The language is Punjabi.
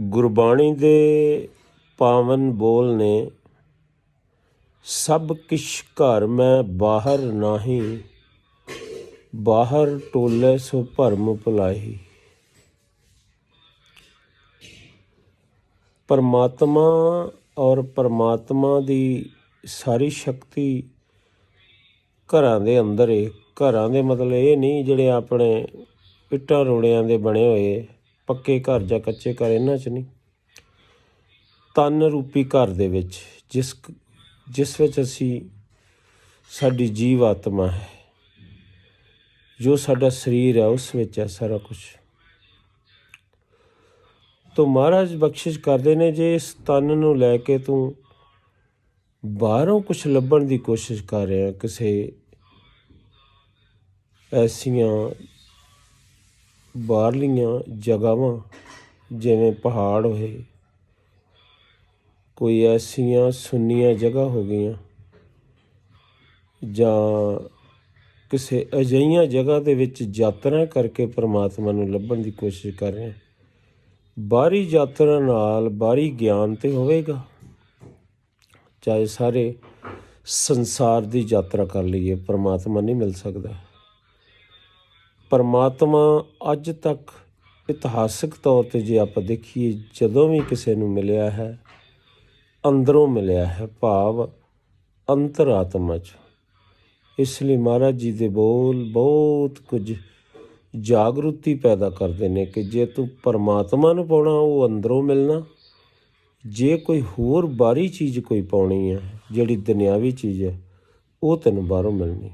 ਗੁਰਬਾਣੀ ਦੇ ਪਾਵਨ ਬੋਲ ਨੇ, ਸਭ ਕਿਛ ਘਰ ਮੈਂ ਬਾਹਰ ਨਾਹੀ, ਬਾਹਰ ਟੋਲੇ ਸੋ ਭਰਮ ਭੁਲਾਈ ਪਰਮਾਤਮਾ ਔਰ ਪਰਮਾਤਮਾ ਦੀ ਸਾਰੀ ਸ਼ਕਤੀ ਘਰਾਂ ਦੇ ਅੰਦਰ ਹੈ ਘਰਾਂ ਦੇ ਮਤਲਬ ਇਹ ਨਹੀਂ ਜਿਹੜੇ ਆਪਣੇ ਇੱਟਾਂ ਰੋੜਿਆਂ ਦੇ ਬਣੇ ਹੋਏ। ਪੱਕੇ ਘਰ ਜਾਂ ਕੱਚੇ ਘਰ ਇਹਨਾਂ 'ਚ ਨਹੀਂ। ਤਨ ਰੂਪੀ ਘਰ ਦੇ ਵਿੱਚ ਜਿਸ ਜਿਸ ਵਿੱਚ ਅਸੀਂ ਸਾਡੀ ਜੀਵ ਆਤਮਾ ਹੈ, ਜੋ ਸਾਡਾ ਸਰੀਰ ਹੈ, ਉਸ ਵਿੱਚ ਹੈ ਸਾਰਾ ਕੁਝ ਤੋ ਮਹਾਰਾਜ ਬਖਸ਼ਿਸ਼ ਕਰਦੇ ਨੇ ਜੇ ਇਸ ਤਨ ਨੂੰ ਲੈ ਕੇ ਤੂੰ ਬਾਹਰੋਂ ਕੁਝ ਲੱਭਣ ਦੀ ਕੋਸ਼ਿਸ਼ ਕਰ ਰਿਹਾ ਕਿਸੇ ਐਸੀਆਂ ਬਾਹਰਲੀਆਂ ਜਗ੍ਹਾਵਾਂ, ਜਿਵੇਂ ਪਹਾੜ ਹੋਏ, ਕੋਈ ਐਸੀਆਂ ਸੁੰਨੀਆਂ ਜਗ੍ਹਾ ਹੋ ਗਈਆਂ, ਜਾਂ ਕਿਸੇ ਅਜਿਹੀਆਂ ਜਗ੍ਹਾ ਦੇ ਵਿੱਚ ਯਾਤਰਾ ਕਰਕੇ ਪ੍ਰਮਾਤਮਾ ਨੂੰ ਲੱਭਣ ਦੀ ਕੋਸ਼ਿਸ਼ ਕਰ ਰਹੇ ਹਾਂ। ਬਾਹਰੀ ਯਾਤਰਾ ਨਾਲ ਬਾਹਰੀ ਗਿਆਨ ਤੇ ਹੋਵੇਗਾ? ਚਾਹੇ ਸਾਰੇ ਸੰਸਾਰ ਦੀ ਯਾਤਰਾ ਕਰ ਲਈਏ, ਪ੍ਰਮਾਤਮਾ ਨਹੀਂ ਮਿਲ ਸਕਦਾ। ਪਰਮਾਤਮਾ ਅੱਜ ਤੱਕ ਇਤਿਹਾਸਿਕ ਤੌਰ ਤੇ ਜੇ ਆਪਾਂ ਦੇਖੀਏ, ਜਦੋਂ ਵੀ ਕਿਸੇ ਨੂੰ ਮਿਲਿਆ ਹੈ, ਅੰਦਰੋਂ ਮਿਲਿਆ ਹੈ ਭਾਵ ਅੰਤਰਾਤਮਾ ਚ। ਇਸ ਲਈ ਮਹਾਰਾਜ ਜੀ ਦੇ ਬੋਲ ਬਹੁਤ ਕੁਝ ਜਾਗਰੂਕਤੀ ਪੈਦਾ ਕਰਦੇ ਨੇ ਕਿ ਜੇ ਤੂੰ ਪਰਮਾਤਮਾ ਨੂੰ ਪਾਉਣਾ, ਉਹ ਅੰਦਰੋਂ ਮਿਲਣਾ। ਜੇ ਕੋਈ ਹੋਰ ਬਾਹਰੀ ਚੀਜ਼ ਕੋਈ ਪਾਉਣੀ ਹੈ, ਜਿਹੜੀ ਦੁਨਿਆਵੀ ਚੀਜ਼ ਹੈ, ਉਹ ਤੈਨੂੰ ਬਾਹਰੋਂ ਮਿਲਣੀ।